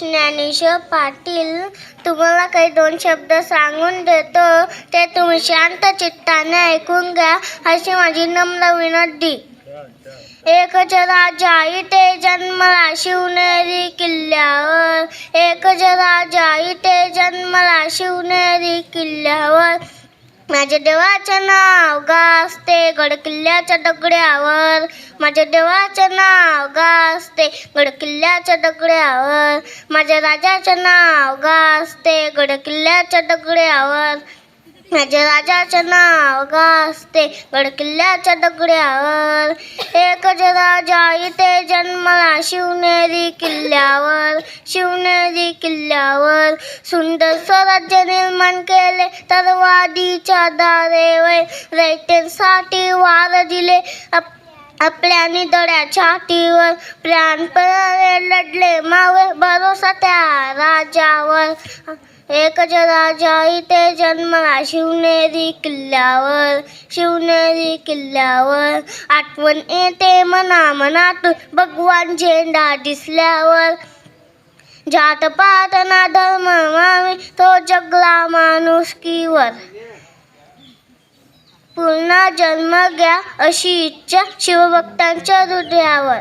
ज्ञानेश्वर पाटील तुम्हाला काही दोन शब्द सांगून देतो. ते तुम्ही शांत चित्ताने ऐकून घ्या अशी माझी नम्र विनंती. एक राजा ते जन्मला शिवनेरी किल्ल्यावर. एकच राजा ते जन्मला शिवनेरी किल्ल्यावर. माझ्या देवाचं नाव गडकिल्ल्याच्या गड किल्ल्याच्या दगड्यावर माझ्या देवाचे नाव गाजते. गड किल्ल्याच्या दगड्यावर माझ्या राजाचे नाव गाजते. गड किल्ल्याच्या दगड्यावर माझ्या राजाचे नाव गाजते. गड किल्ल्याच्या दगड्यावर एकच राजा इथे मला शिवनेरी किल्ल्यावर शिवनेरी किल्ल्यावर सुंदर स्वराज्य निर्माण केले. तर वादीच्या दारेवर रयतेसाठी वार दिले. आप- आपल्या निदड्या छातीवर प्राणपणाने लढले. मावे भरोसा त्या किल्ल्यावर एकच राजा इथे जन्मला शिवनेरी किल्ल्यावर शिवनेरी किल्ल्यावर. आठवण येते मना मनातून भगवान झेंडा दिसल्यावर. जात पात ना धर्म मावे तो जगला माणुसकीवर पुन्हा जन्म घ्या अशी इच्छा शिवभक्तांच्या हृदयावर.